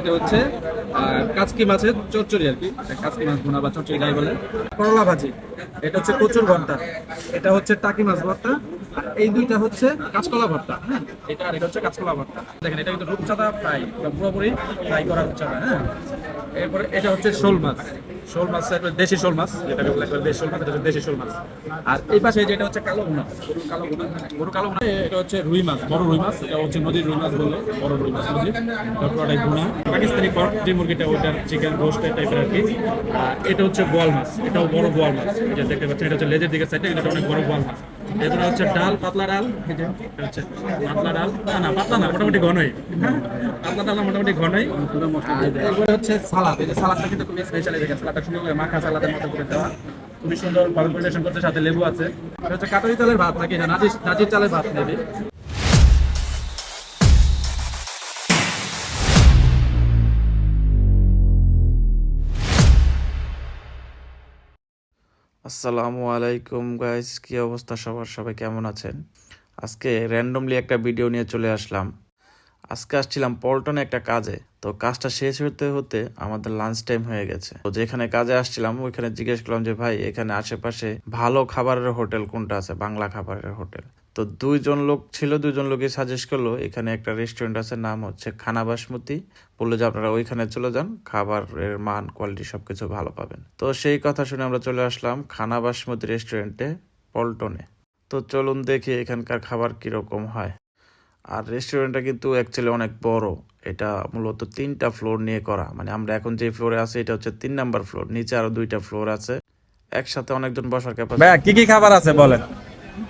এটা হচ্ছে কাচকি মাছের চচ্চড়ি আর কি। কাচকি মাছ ভুনা বা চচ্চড়ি যাই বলে। করলা ভাজি। এটা হচ্ছে কচুর ভর্তা। এটা হচ্ছে টাকি মাছ ভর্তা। এই দুইটা হচ্ছে কাঁচকলা ভর্তা হ্যাঁ? এটা আর হচ্ছে কাঁচকলা ভর্তা। দেখেন রূপচাঁদা ফ্রাই পুরোপুরি ফ্রাই করা হচ্ছে হ্যাঁ? এরপরে এটা হচ্ছে শোল মাছ। শোল মাছ একটা দেশি শোল মাছ, যেটাকে বলে একটা দেশি শোল মাছ, এটা দেশি শোল মাছ। আর এই পাশে যেটা হচ্ছে কালো ভুনা। কালো ভুনা গরু কালো ভুনা। এটা হচ্ছে রুই মাছ, বড় রুই মাছ, এটা হচ্ছে নদীর রুই মাছ বলল বড় রুই মাছ নদীর। তারপর ভুনা। পাকিস্তানি পর যে মুরগিটা ওটার চিকেন রোস্ট টাইপের আর কি। এটা হচ্ছে বোয়াল মাছ, এটাও বড় বোয়াল মাছ। যে দেখতে পাচ্ছেন, এটা হচ্ছে লেজের দিকে সাইডে এটা অনেক বড় বোয়াল মাছ। এরপরে হচ্ছে ডাল, পাতলা ডাল পাতলা ডাল। না না, পাতলা না, মোটামুটি ঘনই। পাতলা ডাল মোটামুটি ঘনই। এরপরে হচ্ছে সালাদ, এই যে সালাদটা কিন্তু খুবই স্পেশালি সালাদটা সুন্দর করে মাখা সালাদের মতো করে দেওয়া। খুবই সুন্দর কম্বিনেশন করতে, সাথে লেবু আছে। এটা হচ্ছে কাটারি চালের ভাত নাকি? নাজির নাজির চালের ভাত নেবে আসসালামু আলাইকুম গাইস কি অবস্থা সবার? সবাই কেমন আছেন? আজকে র্যান্ডমলি একটা ভিডিও নিয়ে চলে আসলাম। আজকে আসছিলাম পল্টনে একটা কাজে। তো কাজটা শেষ হতে হতে আমাদের লাঞ্চ টাইম হয়ে গেছে। তো যেখানে কাজে আসছিলাম, ওইখানে জিজ্ঞেস করলাম যে, ভাই, এখানে আশেপাশে ভালো খাবারের হোটেল কোনটা আছে? বাংলা খাবারের হোটেল তো দুইজন লোক ছিল দুজন লোকই সাজেস্ট করল, এখানে একটা রেস্টুরেন্ট আছে, নাম হচ্ছে খানা বাসমতি। বলল যে, আপনারা ওইখানে চলে যান, খাবারের মান কোয়ালিটি সবকিছু ভালো পাবেন। তো সেই কথা শুনে আমরা চলে আসলাম খানা বাসমতি রেস্টুরেন্টে পল্টনে। তো চলুন দেখি এখানকার খাবার কীরকম হয়। আর রেস্টুরেন্টটা কিন্তু অ্যাকচুয়ালি অনেক বড়। এটা মূলত তিনটা ফ্লোর নিয়ে করা। মানে আমরা এখন যে ফ্লোরে আছি, এটা হচ্ছে তিন নাম্বার ফ্লোর নিচে আরও দুইটা ফ্লোর আছে। একসাথে অনেকজন বসার ক্যাপাসিটি কি কি খাবার আছে বলেন?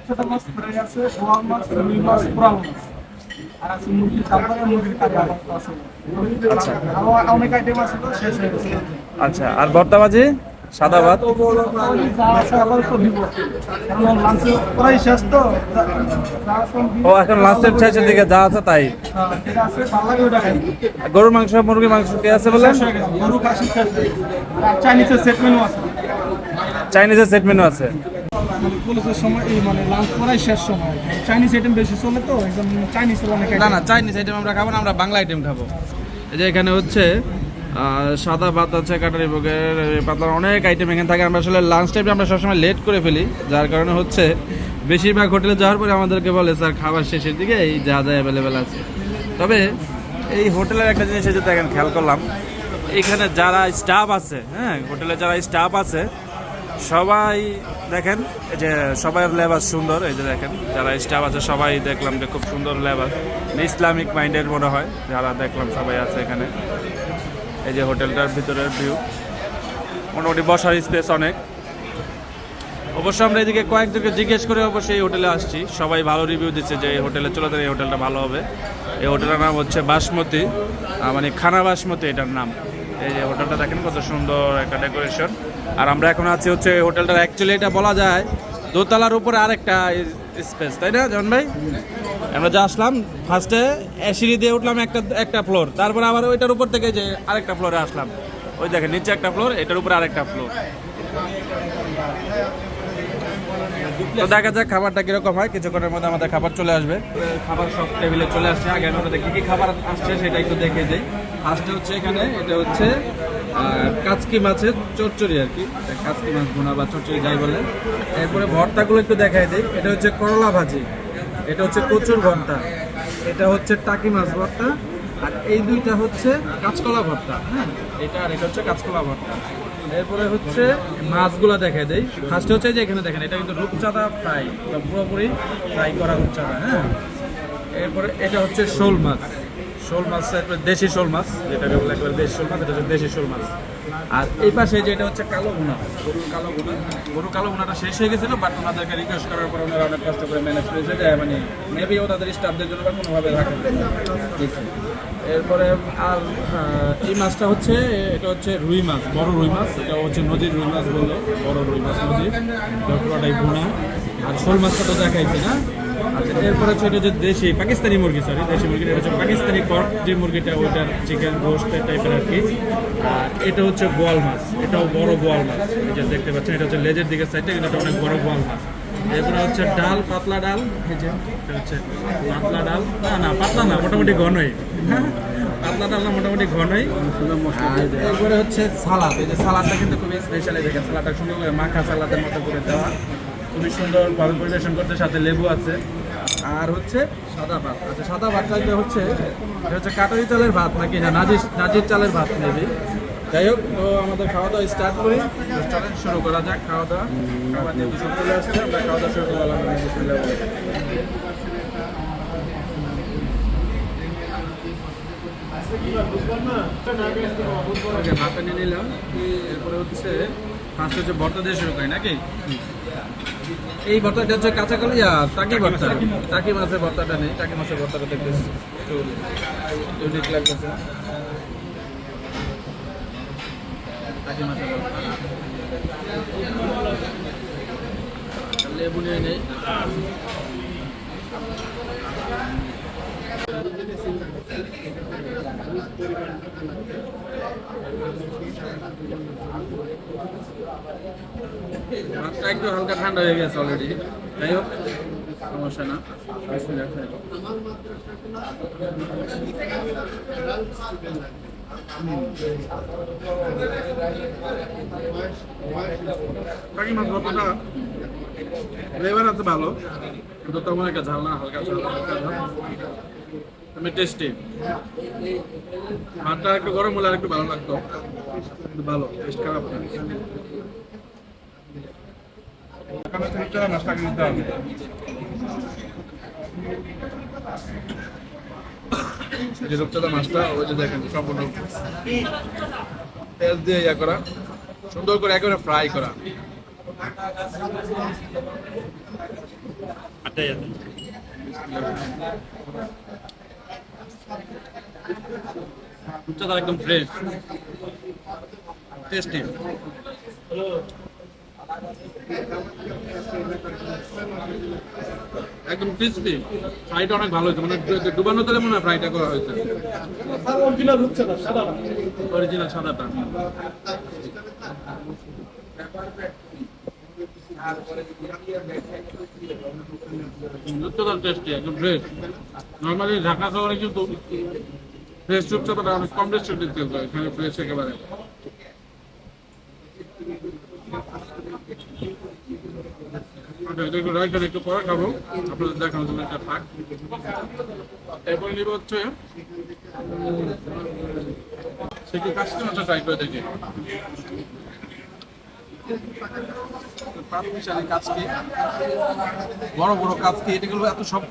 ছোট মাছ ফ্রাই আছে বোয়াল মাছ রুই মাছ পোড়া মাছ। আর আছে তারপরে মুরগির কাটা আছে। আচ্ছা। আরও অনেক আইটেম আছে তো শেষ হয়ে গেছে। আচ্ছা আর ভর্তা ভাজি? সাদা ভাত। ও এখন লাস্টের শেষের দিকে যা আছে তাই। হ্যাঁ, গরুর মাংস মুরগির মাংস কি আছে আর চাইনিজের সেট মেনু আছে। চাইনিজের সেট মেনু আছে। মানে পুলিশের সময় এই মানে লাঞ্চ প্রায় শেষ সময়। চাইনিজ আইটেম বেশি চলে তো একদম চাইনিজ অনেক না না চাইনিজ আইটেম আমরা খাব না আমরা বাংলা আইটেম খাব। এই যে এখানে হচ্ছে সাদা ভাত আছে কাটারি ভোগের পাতলার অনেক আইটেম এখানে থাকে। আমরা আসলে লাঞ্চ টাইমে আমরা সবসময় লেট করে ফেলি যার কারণে হচ্ছে বেশিরভাগ হোটেলে যাওয়ার পরে আমাদেরকে বলে স্যার খাবার শেষের দিকে এই যা যা অ্যাভেলেবেল আছে। তবে এই হোটেলের একটা জিনিস যে দেখেন খেয়াল করলাম এখানে যারা স্টাফ আছে হ্যাঁ হোটেলে যারা স্টাফ আছে সবাই দেখেন, এই যে সবাই লেবাস সুন্দর, এই যে দেখেন, যারা স্টাফ আছে সবাই দেখলাম যে খুব সুন্দর লেবাস। ইসলামিক মাইন্ডের মনে হয়, যারা দেখলাম সবাই আছে এখানে। এই যে হোটেলটার ভিতরের ভিউ। মোটামুটি বসার স্পেস অনেক। অবশ্য আমরা এদিকে কয়েকজনকে জিজ্ঞেস করে অবশ্যই এই হোটেলে আসছি। সবাই ভালো রিভিউ দিচ্ছে যে এই হোটেলে চলে যান, এই হোটেলটা ভালো হবে। এই হোটেলের নাম হচ্ছে বাসমতি মানে খানা বাসমতি এটার নাম। এই যে হোটেলটা দেখেন কত সুন্দর একটা ডেকোরেশন আর আমরা এখন আছি হচ্ছে হোটেলটার অ্যাকচুয়ালি এটা বলা যায় দোতলার উপরে আরেকটা স্পেস তাই না জন ভাই? আমরা যা আসলাম ফার্স্টে সিঁড়ি দিয়ে উঠলাম একটা একটা ফ্লোর তারপর আবার ওইটার উপর থেকে যে আরেকটা ফ্লোরে আসলাম। ওই দেখেন, নিচে একটা ফ্লোর এটার উপরে আরেকটা ফ্লোর তো দেখা যাক খাবারটা কীরকম হয়, কিছুক্ষণের মধ্যে আমাদের খাবার চলে আসবে। খাবার সব টেবিলে চলে আসছে। আগে আমি আপনাদের কি কি খাবার আসছে, সেটা একটু দেখে যাই। ফার্স্টে হচ্ছে এখানে, এটা হচ্ছে আহ, কাচকি মাছের চচ্চড়ি আর কি। কাচকি মাছ ভুনা বা চচ্চড়ি যাই বলে। এরপরে ভর্তাগুলো একটু দেখাই দিই। এটা হচ্ছে করলা ভাজি। এটা হচ্ছে কচুর ভর্তা। এটা হচ্ছে টাকি মাছ ভর্তা। আর এই দুইটা হচ্ছে কাঁচকলা ভর্তা হ্যাঁ? এটা আর এটা হচ্ছে কাঁচকলা ভর্তা। এরপরে হচ্ছে মাছগুলো দেখাই দেই। ফার্স্টে হচ্ছে যে এখানে দেখেন এটা কিন্তু রূপচাঁদা ফ্রাই। পুরোপুরি ফ্রাই করা রূপচাঁদা হ্যাঁ? এরপরে এটা হচ্ছে শোল মাছ। শোল মাছ দেশি শোল মাছ, যেটাকে বলে একবারে দেশি শোল মাছ, এটা হচ্ছে দেশি শোল মাছ। আর এই পাশে যেটা হচ্ছে কালো ভুনা গরুর কালো ভুনা গরুর কালো ভুনাটা শেষ হয়ে গেছিল বাট ওনাদেরকে রিকোয়েস্ট করার পর ওনারা অনেক কষ্ট করে ম্যানেজ করেছে যে মানে মেবি ও তাদের স্টাফদের জন্য বা কোনোভাবে রাখেন এরপরে, আর এই মাছটা হচ্ছে, এটা হচ্ছে রুই মাছ, বড় রুই মাছ এটা হচ্ছে নদীর রুই মাছ বলল, বড় রুই মাছ নদীর ভুনা। আর শোল মাছটা তো দেখাইছে না? আচ্ছা এরপরে হচ্ছে এটা হচ্ছে দেশি, পাকিস্তানি মুরগি সরি দেশি মুরগি, এটা হচ্ছে পাকিস্তানি পর্ক যে মুরগিটা, ওইটার চিকেন রোস্ট টাইপের আর কি। আর এটা হচ্ছে গোয়াল মাছ, এটাও বড় বোয়াল মাছ, এই যে দেখতে পাচ্ছেন, এটা হচ্ছে লেজের দিকে সাইডটা কিন্তু এটা অনেক বড় গোয়াল মাছ। এরপরে হচ্ছে ডাল, পাতলা ডাল যে, এটা হচ্ছে পাতলা ডাল। না না, পাতলা না, মোটামুটি ঘনই। পাতলা ডাল না, মোটামুটি ঘনই। এরপরে হচ্ছে সালাদ, এই যে সালাদটা কিন্তু খুবই স্পেশাল দেখেন, সালাদটা সুন্দর করে মাখা সালাদের মতো করে দেওয়া। খুবই সুন্দর পরিবেশন করতে সাথে লেবু আছে। আর হচ্ছে সাদা ভাত। আচ্ছা সাদা ভাত যে হচ্ছে, এটা হচ্ছে কাটারি চালের ভাত নাকি? না, নাজির নাজির চালের ভাত নেবে যাই হোক, তো আমাদের খাওয়া দাওয়া স্টার্ট করি। চলেন, শুরু করা যাক খাওয়া দাওয়া। খাবার যেহেতু সব চলে আসছে, আমরা খাওয়া দাওয়া শুরু করলাম ভাতটা নিয়ে নিলাম এরপরে হচ্ছে ফার্স্ট হচ্ছে ভর্তা দিয়ে শুরু করি নাকি? এই ভর্তাটা হচ্ছে কাঁচা কলিয়া টাকি ভর্তা। টাকি মাছের ভর্তাটা নেই টাকি মাছের ভর্তাটা দেখতে ইউনিক লাগতেছে। টাকি মাছের ভর্তা। লেবু নিয়ে নেই। ভাতটা একটু হালকা ঠান্ডা হয়ে গেছে অলরেডি যাই হোক, সমস্যা না। খাই। মাছ ভর্তাটা ফ্লেভার আছে ভালো। কিন্তু একটা ঝাল না হালকা ঝাল হালকা ঝাল। আমি টেস্টি ভাতটা একটু গরম হলে আর একটু ভালো লাগতো। ভালো টেস্ট খারাপ না। মাছটা দিয়ে করা। সুন্দর করে একেবারে ফ্রাই করা। একদম ফ্রেশ টেস্টি একদম ক্রিসপি ফ্রাইটা অনেক ভালো হয়েছে। মানে ডুবানো তেলে মনে হয় ফ্রাইটা করা হয়েছে। অরিজিনাল হচ্ছে না সাদা অরিজিনাল সাদাটা। দুধটা টেস্টি একদম ফ্রেশ নর্মালি ঢাকা শহরে কিন্তু ফ্রেশ চুপচাপাটা অনেক কম টেস্টি দিতে হবে এখানে ফ্রেশ একেবারে। আচ্ছা, একটু রাখবেন একটু পরে খাব আপনাদের দেখানোর জন্য একটা থাক। এরপরে হচ্ছে সে কি ট্রাই করে দেখি। কাচকি বড় এটা এত সব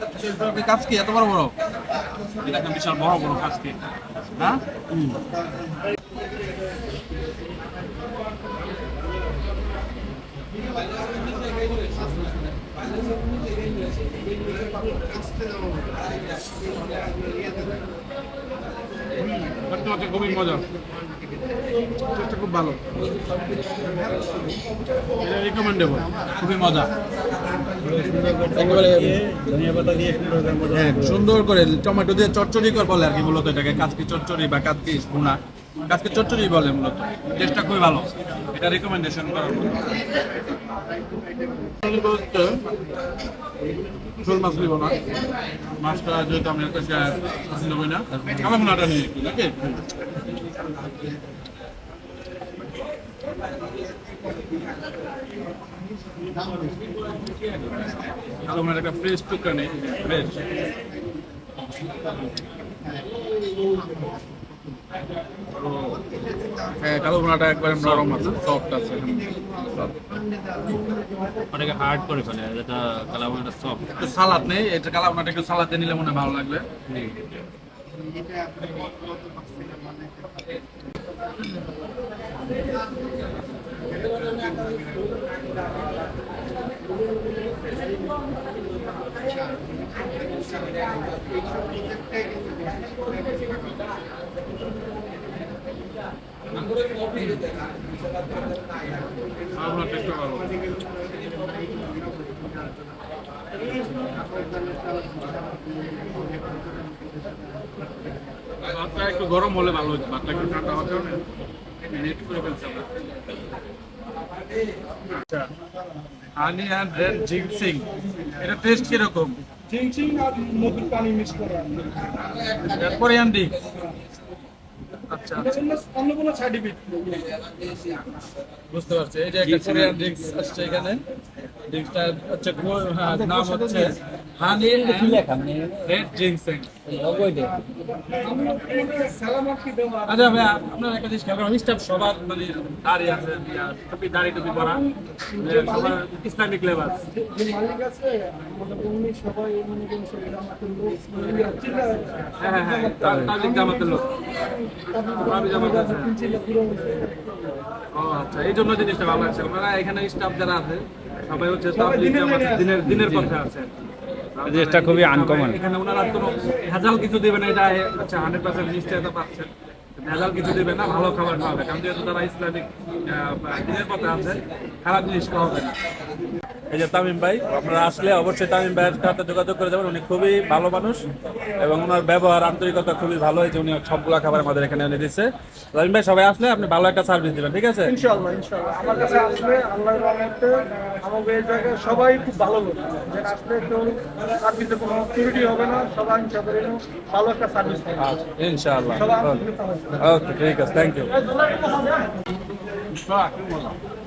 কাচকি এত বড় বড়? এটা একটা বিশাল বড় বড় দেখতে পাচ্ছি খুবই মজা। খুব ভালো। এটা রিকমেন্ডেবল খুবই মজা। একেবারে হ্যাঁ, সুন্দর করে টমেটো দিয়ে চচ্চড়ি করে বলে আর কি মূলত এটাকে কাজকি চচ্চড়ি বা কাজকি ভুনা। কাজকি চচ্চড়ি বলে মূলত টেস্টটা খুবই ভালো। এটা রিকমেন্ডেশন করার শোল মাছ নিব না। মাছটা যেহেতু আমি একটা পছন্দ করি না কালা ভুনাটা নিয়ে নাকি? কালো একটা ফ্রেশ টুকরা নেই ফ্রেশ হ্যাঁ কালো ভুনাটা একবারে নরম আছে সফট আছে। অনেকে হার্ড করে ফেলে যেটা কালামাটা সফট একটু সালাদ নেই এটা কালা ভুনাটা একটু সালাদ নিলে মনে ভালো লাগবে। ভাতটা একটু গরম হলে ভালো হতো ভাতটা একটু ঠান্ডা হওয়ার কারণে নেট করে ফেলছে আমরা। হানি অ্যান্ড রেড জিংসিং এটা টেস্ট কীরকম? জিংসিং আর মধুর পানি মিক্স করা কোরিয়ান ডিক আচ্ছা। অন্য কোনো সাইড ইফেক্ট বুঝতে পারছি। এই যে একটা কোরিয়ান ড্রিঙ্কস আসছে এখানে। ড্রিঙ্কসটা হচ্ছে হ্যাঁ, নাম হচ্ছে হানি সালামাত কি দেওয়া আচ্ছা ভাই আপনার একটা জিনিস খেয়াল করেন স্টাফ সবার মানে দাঁড়িয়ে আছে টুপি দাড়ি টুপি পরা। সবার ইসলামিক লেবাস মালিক আছে উনি সবাই মনে হ্যাঁ হ্যাঁ হ্যাঁ জামাতের লোক। আছে। ও আচ্ছা এই জন্য জিনিসটা ভালো আছে। ওনারা এখানে স্টাফ যারা আছে সবাই হচ্ছে দিনের দিনের দিনের পক্ষে আছে। জিনিসটা খুবই আনকমন এখানে ওনারা কোনো ভেজাল কিছু দেবে না এটা আচ্ছা হান্ড্রেড পার্সেন্ট নিশ্চয়তা পাচ্ছেন। ভেজাল কিছু দেবে না ভালো খাবার খাওয়াবে। কারণ যেহেতু তারা ইসলামিক দিনের পথে আছে খারাপ জিনিস খাওয়াবে না। এই যে তামিম ভাই আপনারা আসলে অবশ্যই তামিম ভাইয়ের সাথে যোগাযোগ করে যাবেন। উনি খুবই ভালো মানুষ এবং ওনার ব্যবহার আন্তরিকতা খুবই ভালো। হয়েছে উনি সবগুলা খাবার আমাদের এখানে এনে দিচ্ছে তামিম ভাই সবাই আসলে আপনি ভালো একটা সার্ভিস দিবেন ঠিক আছে? ইনশাআল্লাহ ইনশাআল্লাহ। আমার কাছে আসলে আল্লাহর রহমতে আমাদের এই জায়গায় সবাই খুব ভালো লোক। যে আসলে কেউ সার্ভিসে কোনো ত্রুটি হবে না সবাই ইনশাআল্লাহ ভালো একটা সার্ভিস পাবে আচ্ছা ইনশাআল্লাহ। ওকে ঠিক আছে থ্যাংক ইউ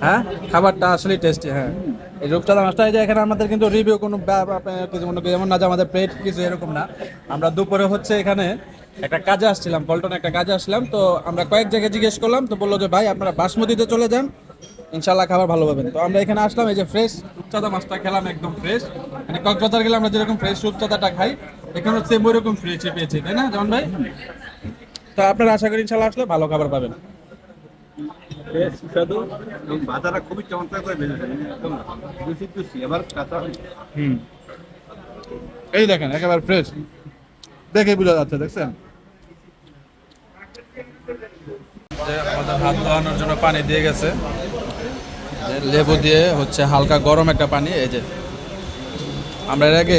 হ্যাঁ? খাবারটা আসলে টেস্টি হ্যাঁ। এই রূপচাঁদা মাছটা এই যে এখানে আমাদের কিন্তু রিভিউ কোনো কিছু মনে করি এমন না যে আমাদের প্লেট কিছু এরকম না। আমরা দুপুরে হচ্ছে এখানে একটা কাজে আসছিলাম, পল্টনে একটা কাজে আসলাম তো আমরা কয়েক জায়গায় জিজ্ঞেস করলাম, তো বলল যে, ভাই, আপনারা বাসমতিতে চলে যান ইনশাল্লাহ খাবার ভালো পাবেন। তো আমরা এখানে আসলাম, এই যে ফ্রেশ রূপচাঁদা মাছটা খেলাম একদম ফ্রেশ মানে কক্সবাজার গেলে আমরা যেরকম ফ্রেশ রূপচাঁদাটা খাই এখানে সেম ওইরকম ফ্রেশই পেয়েছি, তাই না যেমন ভাই? তো আপনারা আশা করি ইনশাল্লাহ আসলে ভালো খাবার পাবেন। সুস্বাদু এবং ভাজাটা খুবই চমৎকার করে একদম জুসি জুসি আবার কাঁচা হুম। এই দেখেন একেবারে ফ্রেশ দেখে বোঝা যাচ্ছে দেখছেন? আমাদের হাত ধোয়ানোর জন্য পানি দিয়ে গেছে। লেবু দিয়ে হচ্ছে হালকা গরম একটা পানি এই যে। আমরা এর আগে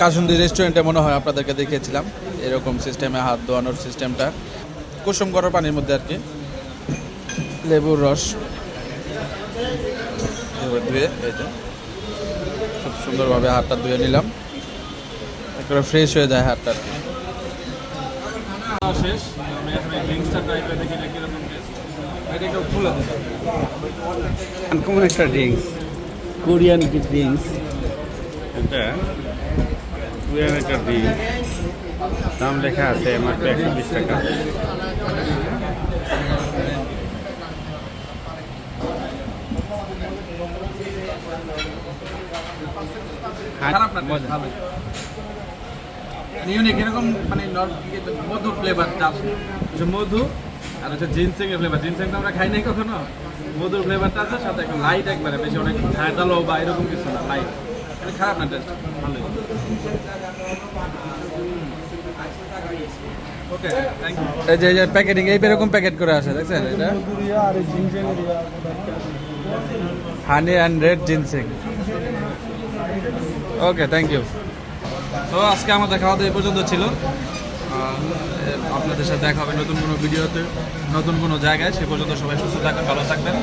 কাসুন্দি রেস্টুরেন্টে মনে হয় আপনাদেরকে দেখিয়েছিলাম এরকম সিস্টেমে হাত ধোয়ানোর সিস্টেমটা কুসুম গরম পানির মধ্যে আর কি। লেবুর রস। ধুয়ে যে। খুব সুন্দরভাবে হাতটা ধুয়ে নিলাম। একবারে ফ্রেশ হয়ে যায় হাতটা। শেষ। আমি এখন ড্রিঙ্কসটা ট্রাই করে দেখি এটা কীরকম এটা একটু খুলে দিন একটা ড্রিঙ্কস কোরিয়ান কি ড্রিঙ্কস এটা কোরিয়ান একটা ড্রিঙ্কস দাম লেখা আছে মাত্র একশো বিশ টাকা খারাপ না ভালো ইউনিক এরকম মানে নর- মধু ফ্লেভারটা আছে। মধু আর হচ্ছে জিনসিং এর ফ্লেভার জিনসিং তো আমরা খাই নাই কখনো। মধুর ফ্লেভারটা আছে সাথে একটু লাইট একবারে বেশি অনেক ঝাঁটালো বা এরকম কিছু না লাইট খারাপ না টেস্ট ভালো ওকে থ্যাংক ইউ এই যে এই যে প্যাকেটিং এই এরকম প্যাকেট করে আসে দেখছেন এটা? Honey and red ginseng okay thank you তো আজকে আমাদের খাওয়া দাওয়া এই পর্যন্ত ছিল। আপনাদের সাথে দেখা হবে নতুন কোনো ভিডিওতে, নতুন কোনো জায়গায়। সে পর্যন্ত সবাই সুস্থ থাকবেন, ভালো থাকবেন।